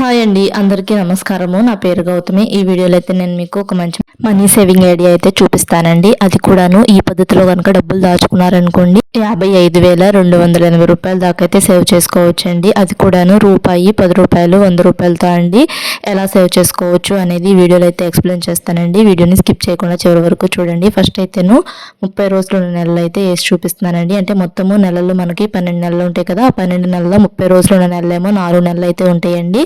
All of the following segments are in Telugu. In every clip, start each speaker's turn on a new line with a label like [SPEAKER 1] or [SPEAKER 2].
[SPEAKER 1] హాయ్ అండి అందరికీ నమస్కారము. నా పేరు గౌతమి. ఈ వీడియోలో అయితే నేను మీకు ఒక మంచి మనీ సేవింగ్ ఐడియా అయితే చూపిస్తానండి. అది కూడాను ఈ పద్ధతిలో కనుక డబ్బులు దాచుకున్నారనుకోండి యాభై ఐదు వేల రెండు వందల ఎనభై రూపాయల దాకా అయితే సేవ్ చేసుకోవచ్చండి. అది కూడాను రూపాయి పది రూపాయలు వంద రూపాయలతో అండి. ఎలా సేవ్ చేసుకోవచ్చు అనేది వీడియోలో అయితే ఎక్స్ప్లెయిన్ చేస్తానండి. వీడియోని స్కిప్ చేయకుండా చివరి వరకు చూడండి. ఫస్ట్ అయితేను ముప్పై రోజులు నెలలు అయితే వేసి చూపిస్తున్నానండి. అంటే మొత్తము నెలలు మనకి పన్నెండు నెలలు ఉంటాయి కదా ఆ పన్నెండు నెలల ముప్పై రోజులు ఉన్న నెలలేమో నాలుగు నెలలు అయితే ఉంటాయండి.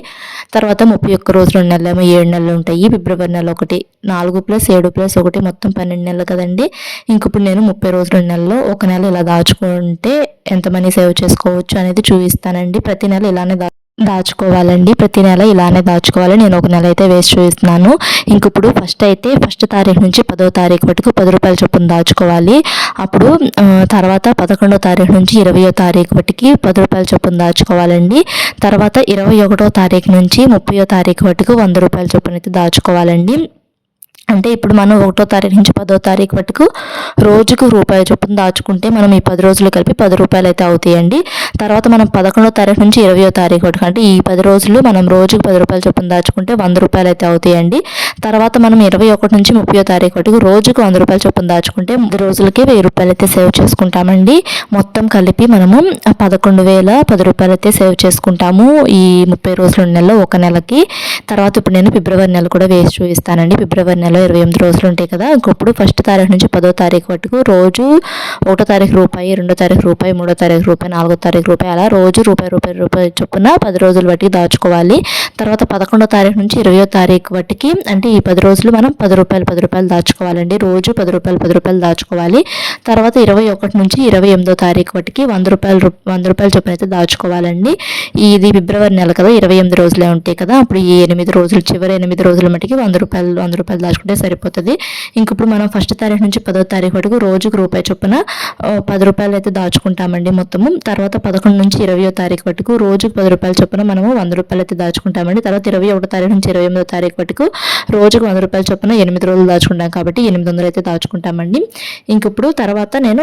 [SPEAKER 1] తర్వాత ముప్పై ఒక్క రోజులు రెండు ఏమో ఏడు నెలలు ఉంటాయి. ఫిబ్రవరి నెల ఒకటి నాలుగు ప్లస్ ఏడు ప్లస్ ఒకటి మొత్తం పన్నెండు నెలలు కదండి. ఇంక ఇప్పుడు నేను ముప్పై రోజుల నెలలో ఒక నెల ఇలా దాచుకుంటే ఎంత మనీ సేవ్ చేసుకోవచ్చు అనేది చూపిస్తానండి. ప్రతి నెల ఇలానే దా దాచుకోవాలండి. ప్రతి నెల ఇలానే దాచుకోవాలి. నేను ఒక నెల అయితే వేస్ట్ చూపిస్తున్నాను. ఇంక ఇప్పుడు ఫస్ట్ అయితే ఫస్ట్ తారీఖు నుంచి పదో తారీఖు వరకు పది రూపాయల చొప్పున దాచుకోవాలి. అప్పుడు తర్వాత పదకొండో తారీఖు నుంచి ఇరవయో తారీఖు వరకు పది రూపాయల చొప్పున దాచుకోవాలండి. తర్వాత ఇరవై ఒకటో తారీఖు నుంచి ముప్పయో తారీఖు వరకు వంద రూపాయల చొప్పున అయితే దాచుకోవాలండి. అంటే ఇప్పుడు మనం ఒకటో తారీఖు నుంచి పదో తారీఖు వరకు రోజుకు రూపాయి చొప్పున దాచుకుంటే మనం ఈ పది రోజులు కలిపి పది రూపాయలు అయితే అవుతాయండి. తర్వాత మనం పదకొండో తారీఖు నుంచి ఇరవయో తారీఖు వరకు అంటే ఈ పది రోజులు మనం రోజుకు పది రూపాయలు చొప్పున దాచుకుంటే వంద రూపాయలు అయితే అవుతాయండి. తర్వాత మనం ఇరవై ఒకటి నుంచి ముప్పై తారీఖు వరకు రోజుకు వంద రూపాయలు చొప్పున దాచుకుంటే మూడు రోజులకి వెయ్యి రూపాయలు అయితే సేవ్ చేసుకుంటామండి. మొత్తం కలిపి మనము పదకొండు వేల పది రూపాయలు అయితే సేవ్ చేసుకుంటాము ఈ ముప్పై రోజుల నెలలో ఒక నెలకి. తర్వాత ఇప్పుడు నేను ఫిబ్రవరి నెల కూడా వేసి చూపిస్తానండి. ఫిబ్రవరి నెల ఇరవై ఎనిమిది రోజులు ఉంటాయి కదా ఇంకప్పుడు ఫస్ట్ తారీఖు నుంచి పదో తారీఖు వరకు రోజు ఒకటో తారీఖు రూపాయి రెండో తారీఖు రూపాయి మూడో తారీఖు రూపాయి నాలుగో తారీఖు రూపాయి అలా రోజు రూపాయి రూపాయి రూపాయి చొప్పున పది రోజులు బట్టి దాచుకోవాలి. తర్వాత పదకొండో తారీఖు నుంచి ఇరవయో తారీఖు వట్టికి అంటే ఈ పది రోజులు మనం పది రూపాయలు పది రూపాయలు దాచుకోవాలండి. రోజు పది రూపాయలు పది రూపాయలు దాచుకోవాలి. తర్వాత ఇరవై ఒకటి నుంచి ఇరవై ఎనిమిదో తారీఖు బట్టికి వంద రూపాయలు వంద రూపాయల చొప్పున అయితే దాచుకోవాలండి. ఇది ఫిబ్రవరి నెల కదా ఇరవై ఎనిమిది రోజులే ఉంటాయి కదా అప్పుడు ఈ ఎనిమిది రోజులు చివరి ఎనిమిది రోజుల మట్టికి వంద రూపాయలు వంద రూపాయలు దాచుకుంటే సరిపోతుంది. ఇంక ఇప్పుడు మనం ఫస్ట్ తారీఖు నుంచి పదో తారీఖు వరకు రోజుకు రూపాయి చొప్పున పది రూపాయలు అయితే దాచుకుంటామండి మొత్తము. తర్వాత పదకొండు నుంచి ఇరవయో తారీఖు వరకు రోజుకు పది రూపాయల చొప్పున మనము వంద రూపాయలు అయితే దాచుకుంటామండి. తర్వాత ఇరవై ఒకటో తారీఖు నుంచి ఇరవై ఎనిమిదో తారీఖు వరకు రోజుకు వంద రూపాయల చొప్పున ఎనిమిది రోజులు దాచుకుంటాం కాబట్టి ఎనిమిది వందలు అయితే దాచుకుంటామండి. ఇంక ఇప్పుడు తర్వాత నేను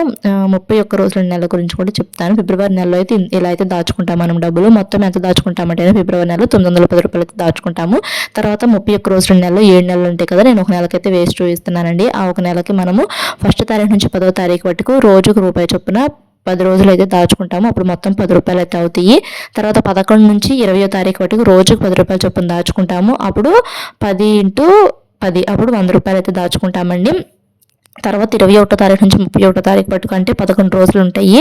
[SPEAKER 1] ముప్పై ఒక్క రోజుల నెల గురించి కూడా చెప్తాను. ఫిబ్రవరి నెలలో అయితే ఇలా అయితే దాచుకుంటాం మనం డబ్బులు. మొత్తం ఎంత దాచుకుంటామంటే ఫిబ్రవరి నెలలో తొమ్మిది వందల పది రూపాయలు అయితే దాచుకుంటాము. తర్వాత ముప్పై ఒక్క రోజుల నెలలో ఏడు నెలలు ఉంటాయి కదా నేను ఒక నెలకైతే వేస్ట్ చూపిస్తున్నానండి. ఆ ఒక నెలకి మనము ఫస్ట్ తారీఖు నుంచి పదో తారీఖు వరకు రోజుకు రూపాయి చొప్పున పది రోజులు అయితే దాచుకుంటాము. అప్పుడు మొత్తం పది రూపాయలు అయితే అవుతాయి. తర్వాత పదకొండు నుంచి ఇరవయో తారీఖు వరకు రోజుకు పది రూపాయలు చొప్పున దాచుకుంటాము. అప్పుడు పది ఇంటూ పది అప్పుడు వంద రూపాయలు అయితే దాచుకుంటామండి. తర్వాత ఇరవై ఒకటో తారీఖు నుంచి ముప్పై ఒకటో తారీఖు పట్టుకు అంటే పదకొండు రోజులు ఉంటాయి.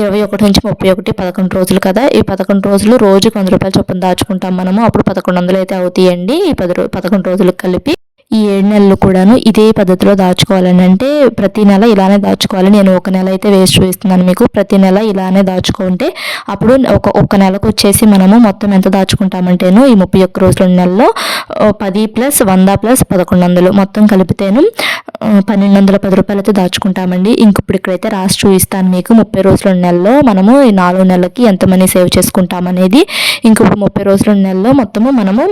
[SPEAKER 1] ఇరవై ఒకటి నుంచి ముప్పై ఒకటి పదకొండు రోజులు కదా. ఈ పదకొండు రోజులు రోజుకి వంద రూపాయలు చొప్పున దాచుకుంటాం మనము. అప్పుడు పదకొండు వందలు అయితే అవుతాయండి ఈ పది పదకొండు రోజులకు కలిపి. ఈ ఏడు నెలలు కూడాను ఇదే పద్ధతిలో దాచుకోవాలని అంటే ప్రతి నెల ఇలానే దాచుకోవాలి. నేను ఒక నెల అయితే వేస్ట్ చూపిస్తున్నాను మీకు. ప్రతి నెల ఇలానే దాచుకుంటే అప్పుడు ఒక ఒక నెలకు వచ్చేసి మనము మొత్తం ఎంత దాచుకుంటామంటేను ఈ ముప్పై ఒక్క రోజుల నెలలో పది ప్లస్ వంద ప్లస్ పదకొండు వందలు మొత్తం కలిపితేను పన్నెండు వందల పది రూపాయలతో దాచుకుంటామండి. ఇంక ఇప్పుడు ఇక్కడైతే రాసి చూపిస్తాను మీకు. ముప్పై రోజుల నెలలో మనము నాలుగు నెలలకి ఎంత మనీ సేవ్ చేసుకుంటామనేది. ఇంకొక ముప్పై రోజుల నెలలో మొత్తము మనము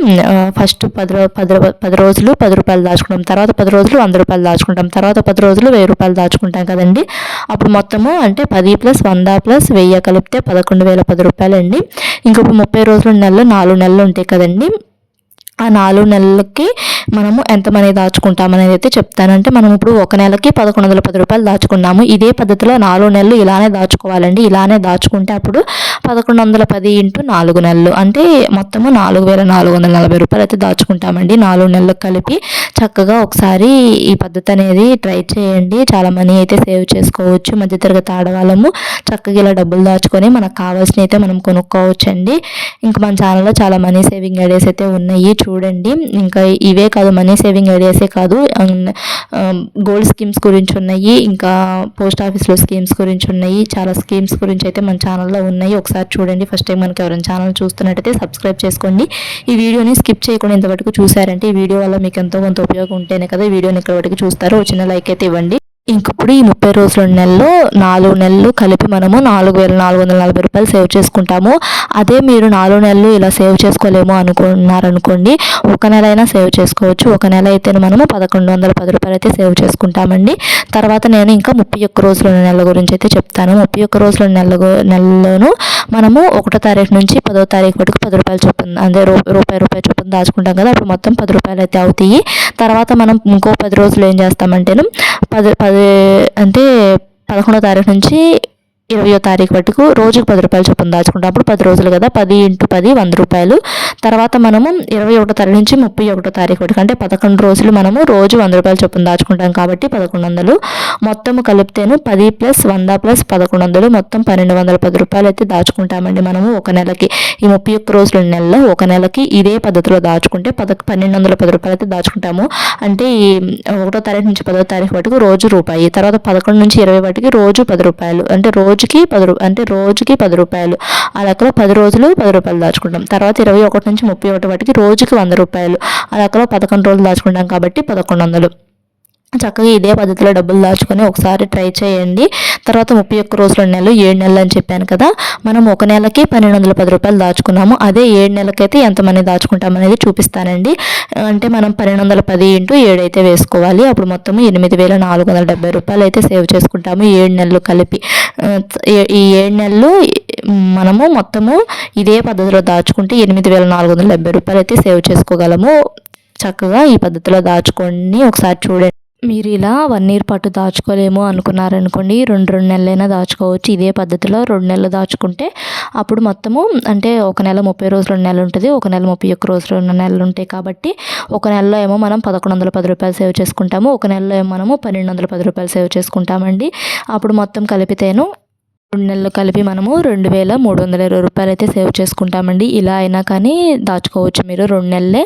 [SPEAKER 1] ఫస్ట్ పది పది పది రోజులు పది రూపాయలు రూపాయలు దాచుకుంటాం. తర్వాత పది రోజులు వంద రూపాయలు దాచుకుంటాం. తర్వాత పది రోజులు వెయ్యి రూపాయలు దాచుకుంటాం కదండి. అప్పుడు మొత్తము అంటే పది ప్లస్ వంద ప్లస్ వెయ్యి కలిపితే పదకొండు వేల పది రూపాయలు అండి ఇంకొక ముప్పై రోజుల నెలలో నాలుగు నెలలు ఉంటాయి కదండి. ఆ నాలుగు నెలలకి మనము ఎంత మనీ దాచుకుంటాం అనేది అయితే చెప్తానంటే మనం ఇప్పుడు ఒక నెలకి పదకొండు వందల పది రూపాయలు దాచుకున్నాము. ఇదే పద్ధతిలో నాలుగు నెలలు ఇలానే దాచుకోవాలండి. ఇలానే దాచుకుంటే అప్పుడు పదకొండు వందల పది ఇంటూ నాలుగు నెలలు. అంటే మొత్తము నాలుగు వేల నాలుగు వందల నలభై రూపాయలు అయితే దాచుకుంటామండి. నాలుగు నెలలకు కలిపి చక్కగా ఒకసారి ఈ పద్ధతి అనేది ట్రై చేయండి. చాలా మనీ అయితే సేవ్ చేసుకోవచ్చు. మధ్యతరగతి ఆడవాళ్ళము చక్కగా ఇలా డబ్బులు దాచుకొని మనకు కావాల్సిన అయితే మనం కొనుక్కోవచ్చండి. ఇంకా మన ఛానల్లో చాలా మనీ సేవింగ్ ఐడియాస్ అయితే ఉన్నాయి. చూడండి. ఇంకా ఇవే కాదు మనీ సేవింగ్ ఐడియాసే కాదు. గోల్డ్ స్కీమ్స్ గురించి ఉన్నాయి ఇంకా పోస్ట్ ఆఫీస్లో స్కీమ్స్ గురించి ఉన్నాయి చాలా స్కీమ్స్ గురించి అయితే మన ఛానల్లో ఉన్నాయి. ఒకసారి చూడండి ఫస్ట్ టైం మనకి ఎవరైనా ఛానల్ చూస్తున్నట్టయితే సబ్స్క్రైబ్ చేసుకోండి. ఈ వీడియోని స్కిప్ చేయకుండా ఇంతవరకు చూసారంటే ఈ వీడియో వల్ల మీకు ఎంతో కొంత ఉపయోగం ఉంటేనే కదా ఈ వీడియోని ఇక్కడ వరకు చూస్తారు చిన్న లైక్ అయితే ఇవ్వండి. ఇంకప్పుడు ఈ ముప్పై రోజుల నెలలో నాలుగు నెలలు కలిపి మనము నాలుగు వేల నాలుగు వందల నలభై రూపాయలు సేవ్ చేసుకుంటాము. అదే మీరు నాలుగు నెలలు ఇలా సేవ్ చేసుకోలేము అనుకున్నారనుకోండి ఒక నెల అయినా సేవ్ చేసుకోవచ్చు. ఒక నెల అయితే మనము పదకొండు వందల పది రూపాయలు అయితే సేవ్ చేసుకుంటామండి. తర్వాత నేను ఇంకా ముప్పై ఒక్క రోజుల నెల గురించి అయితే చెప్తాను. ముప్పై ఒక్క రోజుల నెల నెలలోను మనము ఒకటో తారీఖు నుంచి పదో తారీఖు వరకు పది రూపాయలు చొప్పున అదే రూపాయి రూపాయి చొప్పున దాచుకుంటాం కదా. అప్పుడు మొత్తం పది రూపాయలు అయితే అవుతాయి. తర్వాత మనం ఇంకో పది రోజులు ఏం చేస్తామంటేను పది పది అంటే పదకొండో తారీఖు నుంచి ఇరవయో తారీఖు వరకు రోజుకు పది రూపాయలు చొప్పున దాచుకుంటాం. అప్పుడు పది రోజులు కదా పది ఇంటూ పది వంద రూపాయలు. తర్వాత మనము ఇరవై ఒకటో తారీఖు నుంచి ముప్పై ఒకటో తారీఖు వరకు అంటే పదకొండు రోజులు మనము రోజు వంద రూపాయలు చొప్పున దాచుకుంటాం కాబట్టి పదకొండు వందలు. మొత్తము కలిపితేను పది ప్లస్ వంద ప్లస్ పదకొండు వందలు మొత్తం పన్నెండు వందల పది రూపాయలు అయితే దాచుకుంటామండి మనము ఒక నెలకి. ఈ ముప్పై ఒక్క రోజుల నెలలో ఒక నెలకి ఇదే పద్ధతిలో దాచుకుంటే పద పన్నెండు వందల పది రూపాయలు అయితే దాచుకుంటాము. అంటే ఈ ఒకటో తారీఖు నుంచి పదో తారీఖు వరకు రోజు రూపాయి. తర్వాత పదకొండు నుంచి ఇరవై వాటికి రోజు పది రూపాయలు. అంటే రోజు రోజుకి పది రూపాయలు అంటే రోజుకి పది రూపాయలు. ఆ లెక్కలో పది రోజులు పది రూపాయలు దాచుకుంటాం. తర్వాత ఇరవై ఒకటి నుంచి ముప్పై ఒకటి వాటికి రోజుకి వంద రూపాయలు. ఆ లెక్కలో పదకొండు రోజులు దాచుకుంటాం కాబట్టి పదకొండు వందలు. చక్కగా ఇదే పద్ధతిలో డబ్బులు దాచుకొని ఒకసారి ట్రై చేయండి. తర్వాత ముప్పై ఒక్క రోజుల నెలలు ఏడు నెలలు అని చెప్పాను కదా మనం ఒక నెలకి పన్నెండు వందల పది రూపాయలు దాచుకున్నాము. అదే ఏడు నెలకైతే ఎంతమంది దాచుకుంటాం అనేది చూపిస్తానండి. అంటే మనం పన్నెండు వందల పది ఇంటూ ఏడు అయితే వేసుకోవాలి. అప్పుడు మొత్తం ఎనిమిది వేల నాలుగు వందల డెబ్బై రూపాయలు అయితే సేవ్ చేసుకుంటాము. ఏడు నెలలు కలిపి. ఈ ఏడు నెలలు మనము మొత్తము ఇదే పద్ధతిలో దాచుకుంటే ఎనిమిది వేల నాలుగు వందల డెబ్బై రూపాయలు అయితే సేవ్ చేసుకోగలము. చక్కగా ఈ పద్ధతిలో దాచుకొని ఒకసారి చూడండి. మీరు ఇలా వన్ ఇయర్ పాటు దాచుకోలేము అనుకున్నారనుకోండి రెండు రెండు నెలలైనా దాచుకోవచ్చు. ఇదే పద్ధతిలో రెండు నెలలు దాచుకుంటే అప్పుడు మొత్తము అంటే ఒక నెల ముప్పై రోజులు నెలలు ఉంటుంది ఒక నెల ముప్పై ఒక్క రోజులు రెండు నెలలు ఉంటాయి కాబట్టి ఒక నెలలో ఏమో మనం పదకొండు వందల పది రూపాయలు సేవ్ చేసుకుంటాము ఒక నెలలో ఏమో మనము పన్నెండు వందల పది రూపాయలు సేవ్ చేసుకుంటామండి. అప్పుడు మొత్తం కలిపితేను రెండు నెలలు కలిపి మనము రెండు వేల మూడు వందల ఇరవై రూపాయలు అయితే సేవ్ చేసుకుంటామండి. ఇలా అయినా కానీ దాచుకోవచ్చు మీరు రెండు నెలలే.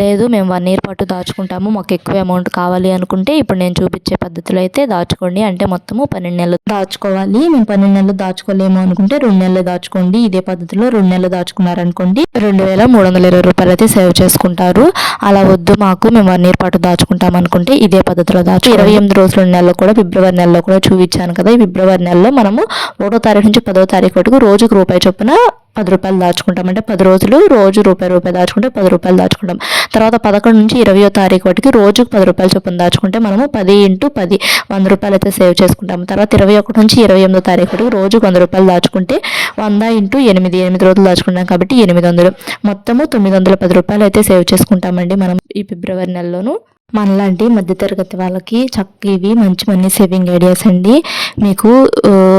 [SPEAKER 1] లేదు మేము వన్ ఇయర్ పాటు దాచుకుంటాము. మాకు ఎక్కువ అమౌంట్ కావాలి అనుకుంటే ఇప్పుడు నేను చూపించే పద్ధతిలో అయితే దాచుకోండి. అంటే మొత్తము పన్నెండు నెలలు దాచుకోవాలి. మేము పన్నెండు నెలలు దాచుకోలేము అనుకుంటే రెండు నెలలు దాచుకోండి. ఇదే పద్ధతిలో రెండు నెలలు దాచుకున్నారనుకోండి రెండు వేల మూడు వందల ఇరవై రూపాయలు అయితే సేవ్ చేసుకుంటారు. అలా వద్దు మాకు. మేము వన్ ఇయర్ పాటు దాచుకుంటాం అనుకుంటే ఇదే పద్ధతిలో దాచు. ఇరవై ఎనిమిది రోజుల నెలలో కూడా ఫిబ్రవరి నెలలో కూడా చూపించాను కదా. ఈ ఫిబ్రవరి నెలలో మనము ఒకటో తారీఖు నుంచి పదో తారీఖు వరకు రోజుకు రూపాయి చొప్పున పది రూపాయలు దాచుకుంటాం. అంటే పది రోజులు రోజు రూపాయి రూపాయి దాచుకుంటే పది రూపాయలు దాచుకుంటాం. తర్వాత పదకొండు నుంచి ఇరవయో తారీఖు వాటికి రోజుకు పది రూపాయలు చొప్పున దాచుకుంటే మనము పది ఇంటూ పది వంద రూపాయలు అయితే సేవ్ చేసుకుంటాం తర్వాత ఇరవై ఒకటి నుంచి ఇరవై ఎనిమిదో తారీఖు వరకు రోజుకు వంద రూపాయలు దాచుకుంటే వంద ఇంటూ ఎనిమిది ఎనిమిది రోజులు దాచుకుంటాం కాబట్టి ఎనిమిది వందలు. మొత్తము తొమ్మిది వందల పది రూపాయలు అయితే సేవ్ చేసుకుంటామండి మనం ఈ ఫిబ్రవరి నెలలోను. మనలాంటి మధ్యతరగతి వాళ్ళకి చక్క ఇవి మంచి మనీ సేవింగ్ ఐడియాస్ అండి. మీకు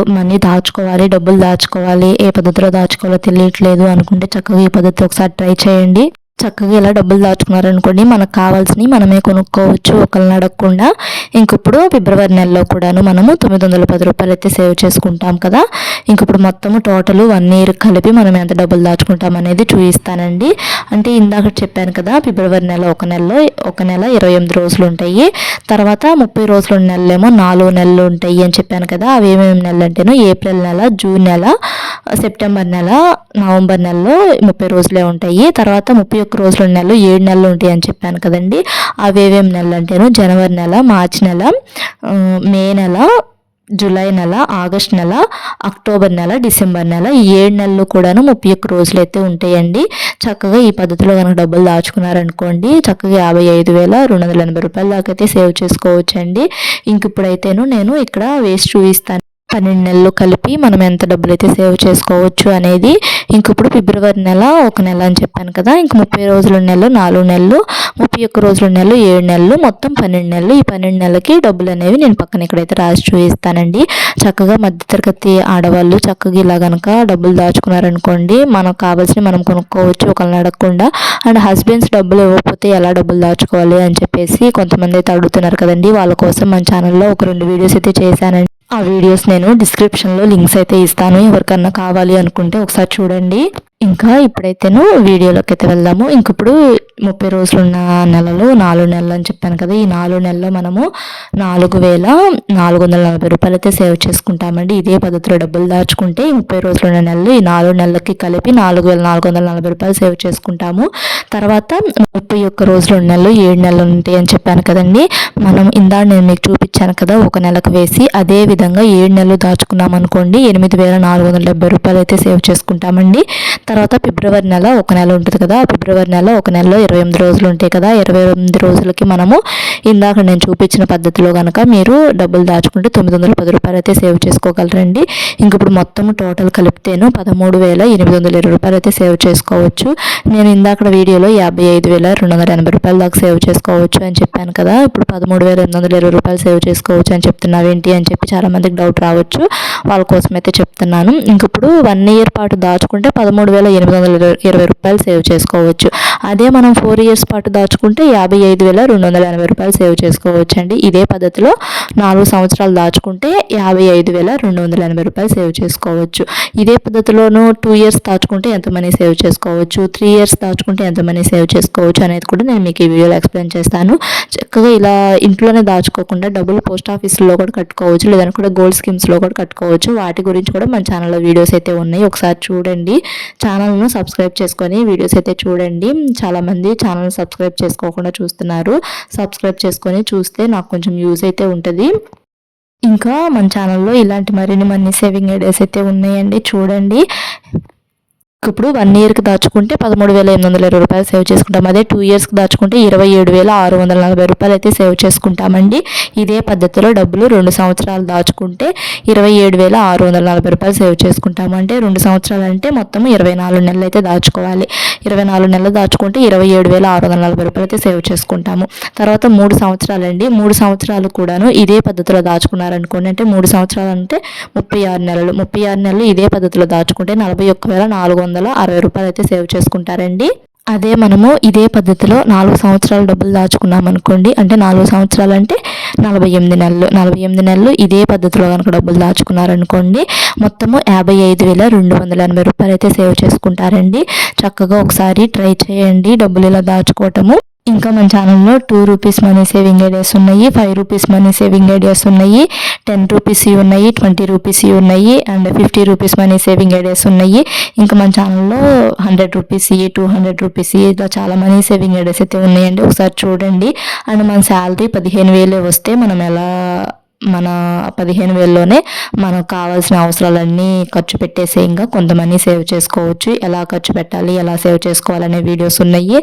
[SPEAKER 1] మనీ దాచుకోవాలి డబ్బులు దాచుకోవాలి ఏ పద్ధతిలో దాచుకోవాలో తెలియట్లేదు అనుకుంటే చక్కగా ఈ పద్ధతి ఒకసారి ట్రై చేయండి. చక్కగా ఇలా డబ్బులు దాచుకున్నారనుకోండి మనకు కావాల్సినవి మనమే కొనుక్కోవచ్చు ఒకరిని అడగకుండా ఇంకప్పుడు ఫిబ్రవరి నెలలో కూడాను మనము తొమ్మిది వందల పది రూపాయలు అయితే సేవ్ చేసుకుంటాం కదా. ఇంకప్పుడు మొత్తము టోటల్ వన్ ఇయర్ కలిపి మనం ఎంత డబ్బులు దాచుకుంటాం అనేది చూపిస్తానండి అంటే ఇందాక చెప్పాను కదా ఫిబ్రవరి నెల ఒక నెలలో ఒక నెల ఇరవై ఎనిమిది రోజులు ఉంటాయి. తర్వాత ముప్పై రోజులు నెలలేమో నాలుగు నెలలు ఉంటాయి అని చెప్పాను కదా అవి ఏమేమి నెలలు అంటేనో ఏప్రిల్ నెల జూన్ నెల సెప్టెంబర్ నెల నవంబర్ నెలలో ముప్పై రోజులే ఉంటాయి. తర్వాత ముప్పై ఒక్క రోజుల నెలలు ఏడు నెలలు ఉంటాయి అని చెప్పాను కదండి. అవేవేం నెలలు అంటేను జనవరి నెల మార్చి నెల మే నెల జూలై నెల ఆగస్ట్ నెల అక్టోబర్ నెల డిసెంబర్ నెల ఈ ఏడు నెలలు కూడాను ముప్పై ఒక్క రోజులు అయితే ఉంటాయండి. చక్కగా ఈ పద్ధతిలో కనుక డబ్బులు దాచుకున్నారనుకోండి చక్కగా యాభై ఐదు వేల రెండు వందల ఎనభై రూపాయల దాకా అయితే సేవ్ చేసుకోవచ్చండి. ఇంక ఇప్పుడైతేను నేను ఇక్కడ వేస్ట్ చూపిస్తాను. పన్నెండు నెలలు కలిపి మనం ఎంత డబ్బులు అయితే సేవ్ చేసుకోవచ్చు అనేది ఇంక ఇప్పుడు ఫిబ్రవరి నెల ఒక నెల అని చెప్పాను కదా ఇంక ముప్పై రోజుల నెలలు నాలుగు నెలలు ముప్పై ఒక్క రోజుల నెలలు ఏడు నెలలు మొత్తం పన్నెండు నెలలు. ఈ పన్నెండు నెలలకి డబ్బులు అనేవి నేను పక్కన ఇక్కడైతే రాసి చూపిస్తానండి. చక్కగా మధ్యతరగతి ఆడవాళ్ళు చక్కగా ఇలా కనుక డబ్బులు దాచుకున్నారనుకోండి మనకు కావాల్సినవి మనం కొనుక్కోవచ్చు ఒకరిని అడగకుండా. అండ్ హస్బెండ్స్ డబ్బులు ఇవ్వకపోతే ఎలా డబ్బులు దాచుకోవాలి అని చెప్పేసి కొంతమంది అయితే అడుగుతున్నారు కదండి. వాళ్ళ కోసం మన ఛానల్లో ఒక రెండు వీడియోస్ అయితే చేశానండి. ఆ వీడియోస్ నేను డిస్క్రిప్షన్లో లింక్స్ అయితే ఇస్తాను. ఎవరికన్నా కావాలి అనుకుంటే ఒకసారి చూడండి. ఇంకా ఇప్పుడైతేను వీడియోలోకి అయితే వెళ్దాము. ఇంక ఇప్పుడు ముప్పై రోజులున్న నెలలు నాలుగు నెలలు అని చెప్పాను కదా ఈ నాలుగు నెలల్లో మనము నాలుగు వేల నాలుగు వందల నలభై రూపాయలు అయితే సేవ్ చేసుకుంటామండి. ఇదే పద్ధతిలో డబ్బులు దాచుకుంటే ముప్పై రోజులు ఉన్న నెలలు ఈ నాలుగు నెలలకి కలిపి నాలుగు వేల నాలుగు వందల నలభై రూపాయలు సేవ్ చేసుకుంటాము. తర్వాత ముప్పై ఒక్క రోజులు నెలలు ఏడు నెలలు ఉంటాయి అని చెప్పాను కదండి. మనం ఇందా నేను మీకు చూపించాను కదా ఒక నెలకు వేసి అదే విధంగా ఏడు నెలలు దాచుకున్నాం అనుకోండి ఎనిమిది వేల నాలుగు వందల డెబ్బై రూపాయలు అయితే సేవ్ చేసుకుంటామండి. తర్వాత తర్వాత ఫిబ్రవరి నెల ఒక నెల ఉంటుంది కదా. ఫిబ్రవరి నెల ఒక నెలలో ఇరవై ఎనిమిది రోజులు ఉంటాయి కదా. ఇరవై ఎనిమిది రోజులకి మనము ఇందాక నేను చూపించిన పద్ధతిలో కనుక మీరు డబ్బులు దాచుకుంటే తొమ్మిది వందల పది రూపాయలు అయితే సేవ్ చేసుకోగలరండి. ఇంక ఇప్పుడు మొత్తం టోటల్ కలిపితేను పదమూడు వేల ఎనిమిది వందల ఇరవై రూపాయలు అయితే సేవ్ చేసుకోవచ్చు. నేను ఇందాక వీడియోలో యాభై ఐదు వేల రెండు వందల ఎనభై రూపాయల దాకా సేవ్ చేసుకోవచ్చు అని చెప్పాను కదా. ఇప్పుడు పదమూడు వేల ఎనిమిది వందల ఇరవై రూపాయలు సేవ్ చేసుకోవచ్చు అని చెప్తున్నావు ఏంటి అని చెప్పి చాలామందికి డౌట్ రావచ్చు. వాళ్ళ కోసం అయితే చెప్తున్నాను. ఇంక ఇప్పుడు వన్ ఇయర్ పాటు దాచుకుంటే పదమూడు వేల ఎనిమిది వందల ఇరవై రూపాయలు సేవ్ చేసుకోవచ్చు. అదే మనం ఫోర్ ఇయర్స్ పాటు దాచుకుంటే యాభై ఐదు వేల రెండు వందల ఎనభై రూపాయలు సేవ్ చేసుకోవచ్చు అండి ఇదే పద్ధతిలో నాలుగు సంవత్సరాలు దాచుకుంటే యాభై ఐదు వేల రెండు వందల ఎనభై రూపాయలు సేవ్ చేసుకోవచ్చు. ఇదే పద్ధతిలోనూ టూ ఇయర్స్ దాచుకుంటే ఎంత మనీ సేవ్ చేసుకోవచ్చు? త్రీ ఇయర్స్ దాచుకుంటే ఎంత మనీ సేవ్ చేసుకోవచ్చు అనేది కూడా నేను మీకు ఈ వీడియోలో ఎక్స్ప్లెయిన్ చేస్తాను. చక్కగా ఇలా ఇంట్లోనే దాచుకోకుండా డబ్బులు పోస్ట్ ఆఫీస్లో కూడా కట్టుకోవచ్చు లేదంటే కూడా గోల్డ్ స్కీమ్స్లో కూడా కట్టుకోవచ్చు. వాటి గురించి కూడా మన ఛానల్లో వీడియోస్ అయితే ఉన్నాయి. ఒకసారి చూడండి. ఛానల్ను సబ్స్క్రైబ్ చేసుకొని వీడియోస్ అయితే చూడండి. చాలామంది ఛానల్ సబ్స్క్రైబ్ చేసుకోకుండా చూస్తున్నారు. సబ్స్క్రైబ్ చేసుకొని చూస్తే నాకు కొంచెం యూజ్ అయితే ఉంటుంది. ఇంకా మన ఛానల్లో ఇలాంటి మరిన్ని మనీ సేవింగ్ ఐడియాస్ అయితే ఉన్నాయండి. చూడండి. ఇప్పుడు వన్ ఇయర్కి దాచుకుంటే పదమూడు వేల ఎనిమిది వందల ఇరవై రూపాయలు సేవ్ చేసుకుంటాం. అదే టూ ఇయర్స్కి దాచుకుంటే ఇరవై ఏడు వేల ఆరు వందల నలభై రూపాయలు అయితే సేవ్ చేసుకుంటామండి. ఇదే పద్ధతిలో డబ్బులు రెండు సంవత్సరాలు దాచుకుంటే ఇరవై ఏడు వేల ఆరు వందల నలభై రూపాయలు సేవ్ చేసుకుంటామంటే రెండు సంవత్సరాలు అంటే మొత్తం ఇరవై నాలుగు నెలలు అయితే దాచుకోవాలి. ఇరవై నాలుగు నెలలు దాచుకుంటే ఇరవై ఏడు వేల ఆరు వందల నలభై రూపాయలు అయితే సేవ్ చేసుకుంటాము. తర్వాత మూడు సంవత్సరాలు అండి మూడు సంవత్సరాలు కూడాను ఇదే పద్ధతిలో దాచుకున్నారనుకోండి. అంటే మూడు సంవత్సరాలు అంటే ముప్పై ఆరు నెలలు. ముప్పై ఆరు నెలలు ఇదే పద్ధతిలో దాచుకుంటే నలభై ఒక్క వేల నాలుగు వందల అరవై రూపాయలు అయితే సేవ్ చేసుకుంటారండి. అదే మనము ఇదే పద్ధతిలో నాలుగు సంవత్సరాలు డబ్బులు దాచుకున్నాం అనుకోండి అంటే నాలుగు సంవత్సరాలు అంటే నలభై ఎనిమిది నెలలు. నలభై ఎనిమిది నెలలు ఇదే పద్ధతిలో కనుక డబ్బులు దాచుకున్నారనుకోండి మొత్తము యాభై ఐదు వేల రెండు వందల ఎనభై రూపాయలు అయితే సేవ్ చేసుకుంటారండి. చక్కగా ఒకసారి ట్రై చేయండి డబ్బులు ఇలా దాచుకోవటము. ఇంకా మన ఛానల్లో two rupees money saving ideas ఉన్నాయి five rupees money saving ideas ఉన్నాయి టెన్ రూపీస్ ఉన్నాయి ట్వంటీ రూపీస్ ఉన్నాయి and fifty rupees money saving ideas ఉన్నాయి. ఇంకా మన ఛానల్లో hundred rupees two hundred rupees ఇట్లా చాలా మనీ సేవింగ్ ఐడియాస్ అయితే ఉన్నాయండి. ఒకసారి చూడండి. అండ్ మన శాలరీ పదిహేను వేలే వస్తే మనం ఎలా మన పదిహేను వేల్లోనే మనకు కావాల్సిన అవసరాలన్నీ ఖర్చు పెట్టేసే ఇంకా కొంతమంది సేవ్ చేసుకోవచ్చు. ఎలా ఖర్చు పెట్టాలి ఎలా సేవ్ చేసుకోవాలనే వీడియోస్ ఉన్నాయి.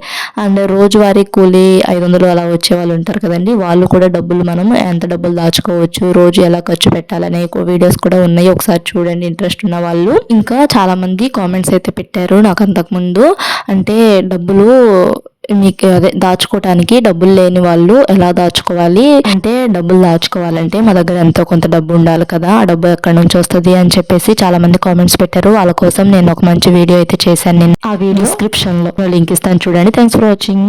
[SPEAKER 1] అండ్ రోజువారీ కూలీ ఐదు వందలు అలా వచ్చే వాళ్ళు ఉంటారు కదండి. వాళ్ళు కూడా డబ్బులు మనం ఎంత డబ్బులు దాచుకోవచ్చు రోజు ఎలా ఖర్చు పెట్టాలనే వీడియోస్ కూడా ఉన్నాయి. ఒకసారి చూడండి ఇంట్రెస్ట్ ఉన్న వాళ్ళు. ఇంకా చాలామంది కామెంట్స్ అయితే పెట్టారు నాకు అంతకుముందు అంటే డబ్బులు మీకు అదే దాచుకోవటానికి డబ్బులు లేని వాళ్ళు ఎలా దాచుకోవాలి? అంటే డబ్బులు దాచుకోవాలంటే మా దగ్గర ఎంతో కొంత డబ్బు ఉండాలి కదా ఆ డబ్బు ఎక్కడి నుంచి వస్తుంది అని చెప్పేసి చాలా మంది కామెంట్స్ పెట్టారు. వాళ్ళ కోసం నేను ఒక మంచి వీడియో అయితే చేశాను. నేను ఆ వీడియో డిస్క్రిప్షన్లో లింక్ ఇస్తాను చూడండి. Thanks for watching